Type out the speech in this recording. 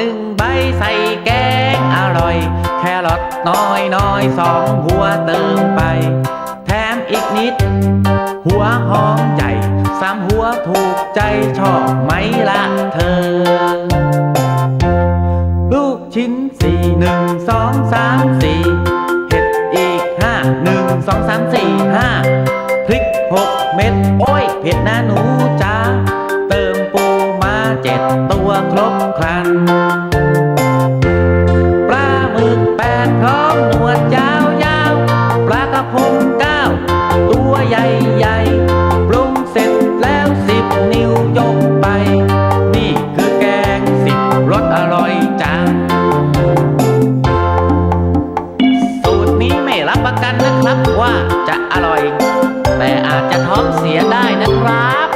หนึ่งใบใส่แกงอร่อย แครอทน้อยน้อยสองหัวเติมไป แถมอีกนิด หัวหอมใหญ่สามหัวถูกใจชอบไหมละเธอ ลูกชิ้นสี่หนึ่งสองสามสี่เห็ดอีกห้าหนึ่งสองสามสี่ห้าพริกหกเม็ดโอ้ยเผ็ดนะหนูจ้าเติม ใหญ่ใหญ่ปรุงเสร็จแล้วสิบนิ้วยกไป นี่คือแกงสิบรสอร่อยจัง สูตรนี้ไม่รับประกันนะครับว่าจะอร่อย แต่อาจจะท้องเสียได้นะครับ